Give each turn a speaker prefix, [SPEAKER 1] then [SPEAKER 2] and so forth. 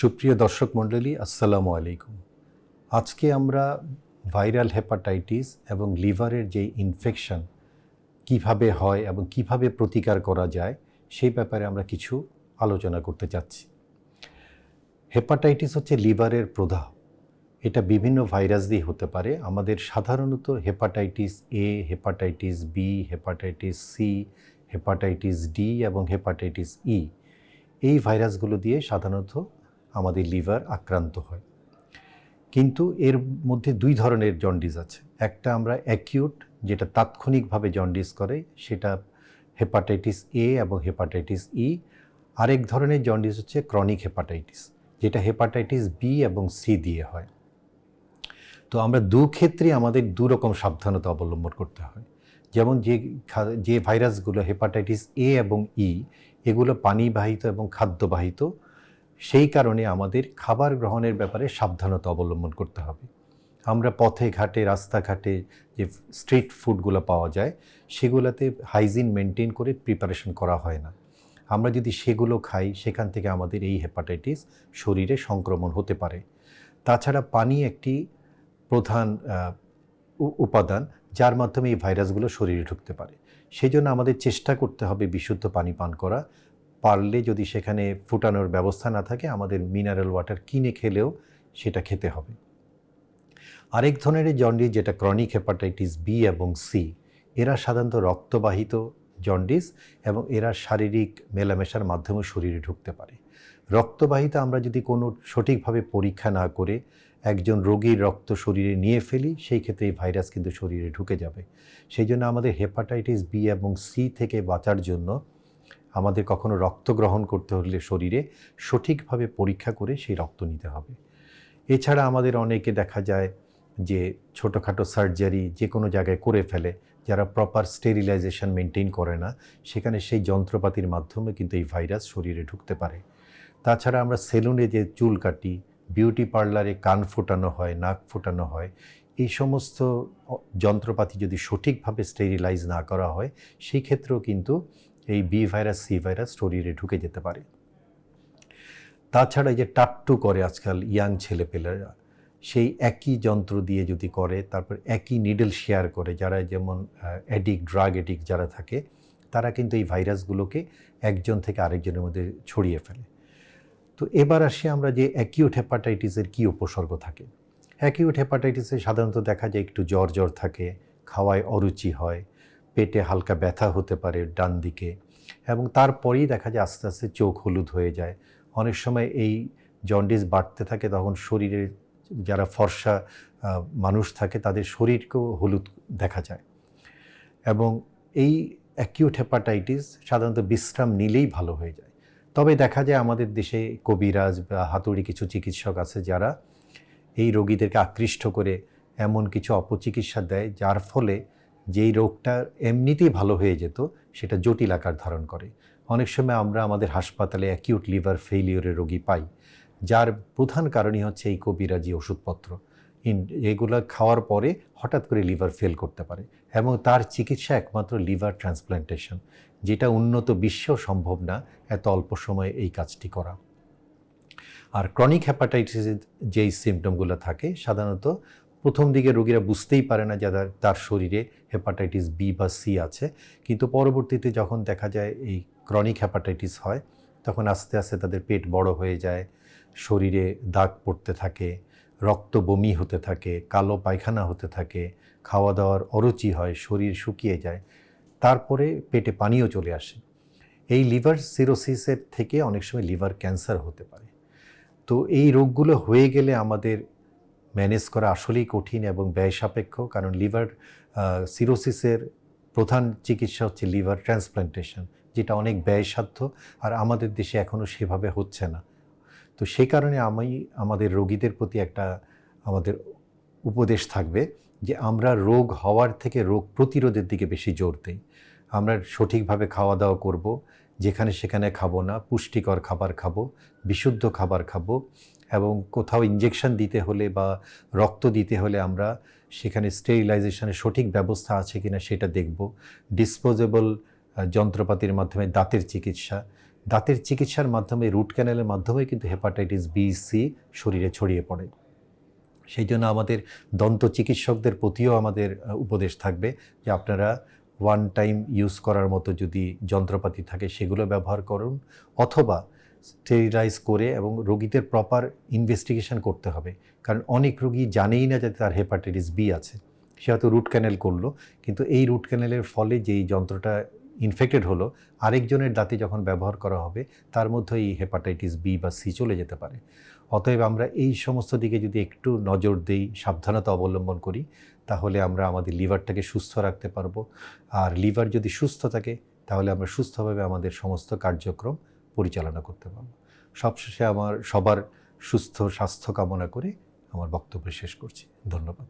[SPEAKER 1] সুপ্রিয় দর্শক মণ্ডলী, আসসালামু আলাইকুম। আজকে আমরা ভাইরাল হেপাটাইটিস এবং লিভারের যে ইনফেকশন কীভাবে হয় এবং কীভাবে প্রতিকার করা যায়, সেই ব্যাপারে আমরা কিছু আলোচনা করতে চাচ্ছি। হেপাটাইটিস হচ্ছে লিভারের প্রদাহ। এটা বিভিন্ন ভাইরাস দিয়ে হতে পারে। আমাদের সাধারণত hepatitis A hepatitis B hepatitis C hepatitis D এবং হেপাটাইটিস ই এই ভাইরাসগুলো দিয়ে সাধারণত আমাদের লিভার আক্রান্ত হয়। কিন্তু এর মধ্যে দুই ধরনের জন্ডিস আছে। একটা আমরা অ্যাকিউট, যেটা তাৎক্ষণিকভাবে জন্ডিস করে, সেটা হেপাটাইটিস এ এবং হেপাটাইটিস ই আরেক ধরনের জন্ডিস হচ্ছে ক্রনিক হেপাটাইটিস, যেটা হেপাটাইটিস বি এবং সি দিয়ে হয়। তো আমরা দু ক্ষেত্রে আমাদের দু রকম সাবধানতা অবলম্বন করতে হয়। যেমন যে যে ভাইরাসগুলো হেপাটাইটিস এ এবং ই এগুলো পানিবাহিত এবং খাদ্যবাহিত সেই কারণে আমাদের খাবার গ্রহণের ব্যাপারে সাবধানতা অবলম্বন করতে হবে। আমরা পথে ঘাটে, রাস্তাঘাটে যে স্ট্রিট ফুডগুলো পাওয়া যায়, সেগুলোতে হাইজিন মেনটেন করে প্রিপারেশন করা হয় না। আমরা যদি সেগুলো খাই, সেখান থেকে আমাদের এই হেপাটাইটিস শরীরে সংক্রমণ হতে পারে। তাছাড়া পানি একটি প্রধান উপাদান, যার মাধ্যমে এই ভাইরাসগুলো শরীরে ঢুকতে পারে। সেই জন্য আমাদের চেষ্টা করতে হবে বিশুদ্ধ পানি পান করা পারলে যদি সেখানে ফুটানোর ব্যবস্থা না থাকে, আমাদের মিনারেল ওয়াটার কিনে খেলেও সেটা খেতে হবে। আরেক ধরনের জন্ডিস যেটা ক্রনিক হেপাটাইটিস বি এবং সি এরা সাধারণত রক্তবাহিত জন্ডিস এবং এরা শারীরিক মেলামেশার মাধ্যমে শরীরে ঢুকতে পারে। রক্তবাহিত আমরা যদি কোনো সঠিকভাবে পরীক্ষা না করে একজন রোগীর রক্ত শরীরে নিয়ে ফেলি, সেই ক্ষেত্রে এই ভাইরাস কিন্তু শরীরে ঢুকে যাবে। সেই জন্য আমাদের হেপাটাইটিস বি এবং সি থেকে বাঁচার জন্য আমাদের কখনো রক্ত গ্রহণ করতে হলে শরীরে সঠিকভাবে পরীক্ষা করে সেই রক্ত নিতে হবে। এছাড়া আমাদের অনেকে দেখা যায় যে ছোটোখাটো সার্জারি যে কোনো জায়গায় করে ফেলে, যারা প্রপার স্টেরিলাইজেশন মেনটেন করে না, সেখানে সেই যন্ত্রপাতির মাধ্যমে কিন্তু এই ভাইরাস শরীরে ঢুকতে পারে। তাছাড়া আমরা সেলুনে যে চুল কাটি, বিউটি পার্লারে কান ফোটানো হয়, নাক ফোটানো হয়, এই সমস্ত যন্ত্রপাতি যদি সঠিকভাবে স্টেরিলাইজ না করা হয়, সেই ক্ষেত্রেও কিন্তু এই বি ভাইরাস, সি ভাইরাস শরীরে ঢুকে যেতে পারে। তাছাড়া যে টাট্টু করে আজকাল ইয়াং ছেলেপেলেরা, সেই একই যন্ত্র দিয়ে যদি করে, তারপর একই নিডল শেয়ার করে, যারা যেমন অ্যাডিক ড্রাগ এডিক যারা থাকে, তারা কিন্তু এই ভাইরাসগুলোকে একজন থেকে আরেকজনের মধ্যে ছড়িয়ে ফেলে। তো এবার আসি আমরা যে অ্যাকিউট হেপাটাইটিসের কী উপসর্গ থাকে। অ্যাকিউট হেপাটাইটিসে সাধারণত দেখা যায় একটু জ্বর জ্বর থাকে, খাওয়ায় অরুচি হয় পেটে হালকা ব্যথা হতে পারে ডান দিকে এবং তারপরেই দেখা যায় আস্তে আস্তে চোখ হলুদ হয়ে যায়। অনেক সময় এই জন্ডিস বাড়তে থাকে, তখন শরীরে যারা ফর্সা মানুষ থাকে, তাদের শরীরকেও হলুদ দেখা যায়। এবং এই অ্যাকিউট হেপাটাইটিস সাধারণত বিশ্রাম নিলেই ভালো হয়ে যায়। তবে দেখা যায় আমাদের দেশে কবিরাজ বা হাতুড়ি কিছু চিকিৎসক আছে যারা এই রোগীদেরকে আকৃষ্ট করে এমন কিছু অপচিকিৎসা দেয়, যার ফলে যেই রোগটা এমনিতেই ভালো হয়ে যেত, সেটা জটিল আকার ধারণ করে। অনেক সময় আমরা আমাদের হাসপাতালে অ্যাকিউট লিভার ফেইলিওরের রোগী পাই, যার প্রধান কারণই হচ্ছে এই কবিরাজি ওষুধপত্র। ইন- এগুলো খাওয়ার পরে হঠাৎ করে লিভার ফেল করতে পারে এবং তার চিকিৎসা একমাত্র লিভার ট্রান্সপ্লান্টেশন যেটা উন্নত বিশ্বেও সম্ভব না এত অল্প সময়ে এই কাজটি করা। আর ক্রনিক হ্যাপাটাইটিসের যেই সিমটমগুলো থাকে, সাধারণত প্রথম দিকে রোগীরা বুঝতেই পারে না যে তার- শরীরে হেপাটাইটিস বি বা সি আছে। কিন্তু পরবর্তীতে যখন দেখা যায় এই ক্রনিক হেপাটাইটিস হয়, তখন আস্তে আস্তে তাদের পেট বড় হয়ে যায়, শরীরে দাগ পড়তে থাকে, রক্ত বমি হতে থাকে, কালো পায়খানা হতে থাকে খাওয়া দাওয়ার অরুচি হয়, শরীর শুকিয়ে যায়, তারপরে পেটে পানিও চলে আসে। এই লিভার সিরোসিসের থেকে অনেক সময় লিভার ক্যান্সার হতে পারে। তো এই রোগগুলো হয়ে গেলে আমাদের ম্যানেজ করা আসলেই কঠিন এবং ব্যয় সাপেক্ষ কারণ লিভার সিরোসিসের প্রধান চিকিৎসা হচ্ছে লিভার ট্রান্সপ্লান্টেশন, যেটা অনেক ব্যয়সাধ্য আর আমাদের দেশে এখনও সেভাবে হচ্ছে না। তো সেই কারণে আমি, আমাদের রোগীদের প্রতি একটা আমাদের উপদেশ থাকবে যে আমরা রোগ হওয়ার থেকে রোগ প্রতিরোধের দিকে বেশি জোর দিই। আমরা সঠিকভাবে খাওয়া দাওয়া করব, যেখানে সেখানে খাব না, পুষ্টিকর খাবার খাব, বিশুদ্ধ খাবার খাব এবং কোথাও ইঞ্জেকশন দিতে হলে বা রক্ত দিতে হলে আমরা সেখানে স্টেরিলাইজেশনের সঠিক ব্যবস্থা আছে কিনা সেটা দেখব। ডিসপোজেবল যন্ত্রপাতির মাধ্যমে দাঁতের চিকিৎসা। দাঁতের চিকিৎসার মাধ্যমে রুট ক্যানেলের মাধ্যমে কিন্তু হেপাটাইটিস বি সি শরীরে ছড়িয়ে পড়ে। সেই জন্য আমাদের দন্ত চিকিৎসকদের প্রতিও আমাদের উপদেশ থাকবে যে আপনারা ওয়ান টাইম ইউজ করার মতো যদি যন্ত্রপাতি থাকে সেগুলো ব্যবহার করুন অথবা স্টেরিলাইজ করে এবং রোগীদের প্রপার ইনভেস্টিগেশন করতে হবে। কারণ অনেক রোগী জানেই না যে তার হেপাটাইটিস বি আছে। সে হয়তো রুট ক্যানেল করল, কিন্তু এই রুট ক্যানেলের ফলে যেই যন্ত্রটা ইনফেক্টেড হলো, আরেকজনের দাঁতে যখন ব্যবহার করা হবে, তার মধ্যে এই হেপাটাইটিস বি বা সি চলে যেতে পারে। অতএব আমরা এই সমস্ত দিকে যদি একটু নজর দেই, সাবধানতা অবলম্বন করি, তাহলে আমরা আমাদের লিভারটাকে সুস্থ রাখতে পারব। আর লিভার যদি সুস্থ থাকে, তাহলে আমরা সুস্থভাবে আমাদের সমস্ত কার্যক্রম পরিচালনা করতে পারব। সবশেষে আমার সবার সুস্থ স্বাস্থ্য কামনা করে আমার বক্তব্য শেষ করছি। ধন্যবাদ।